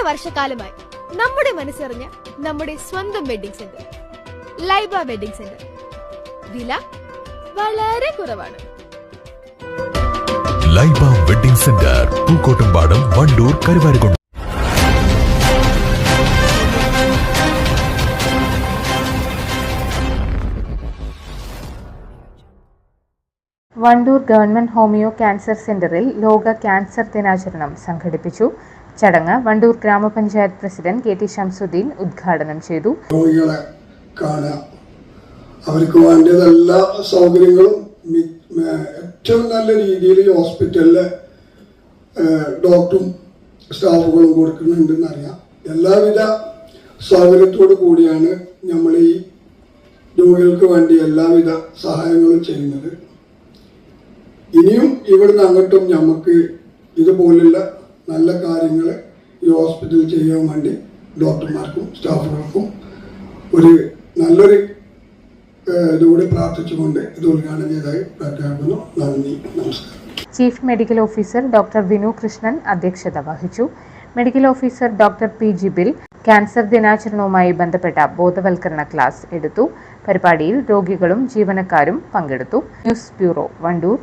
എട്ട് വർഷക്കാലമായി നമ്മുടെ മനസ്സറിഞ്ഞ നമ്മുടെ സ്വന്തം wedding centre Laiba wedding centre. വില വളരെ കുറവാണ്. Laiba wedding centre Pookkottumpadam Wandoor Karuvarakundu. Wandoor government homeo cancer സെന്ററിൽ ലോക ക്യാൻസർ ദിനാചരണം സംഘടിപ്പിച്ചു. ചടങ്ങ് വണ്ടൂർ ഗ്രാമപഞ്ചായത്ത് പ്രസിഡന്റ് കെ ടി ഷംസുദ്ദീൻ ഉദ്ഘാടനം ചെയ്തു. അവർക്ക് വേണ്ടത് എല്ലാ സൗകര്യങ്ങളും ഏറ്റവും നല്ല രീതിയിൽ ഹോസ്പിറ്റലിലെ ഡോക്ടറും സ്റ്റാഫുകളും കൊടുക്കുന്നുണ്ടെന്ന് അറിയാം. എല്ലാവിധ സൗകര്യത്തോടു കൂടിയാണ് നമ്മൾ ഈ രോഗികൾക്ക് വേണ്ടി എല്ലാവിധ സഹായങ്ങളും ചെയ്യുന്നത്. ഇനിയും ഇവിടുന്ന് അങ്ങോട്ടും നമുക്ക് ഇതുപോലുള്ള നല്ല കാര്യങ്ങൾ ഈ ഹോസ്പിറ്റലിൽ ചെയ്യാൻ വേണ്ടി ഡോക്ടർമാർക്കും സ്റ്റാഫുകൾക്കും ഒരു നല്ലൊരു ഇതുകൂടി പ്രാർത്ഥിച്ചുകൊണ്ട് ഇത് ഉദ്ഘാടനം ചെയ്തതായി പ്രഖ്യാപിക്കുന്നു. നന്ദി നമസ്കാരം. Chief medical officer doctor Vinu Krishnan അധ്യക്ഷത വഹിച്ചു. Medical officer doctor P Jibil cancer ദിനാചരണവുമായി ബന്ധപ്പെട്ട ബോധവൽക്കരണ ക്ലാസ് എടുത്തു. പരിപാടിയിൽ രോഗികളും ജീവനക്കാരും പങ്കെടുത്തു. News bureau Wandoor.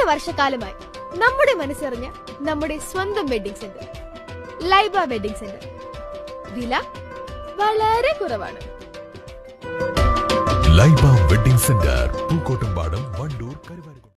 എട്ട് വർഷക്കാലമായി നമ്മുടെ മനസ്സറിഞ്ഞ നമ്മുടെ സ്വന്തം wedding centre Laiba wedding centre വില വളരെ കുറവാണ്. Laiba wedding centre Pookkottumpadam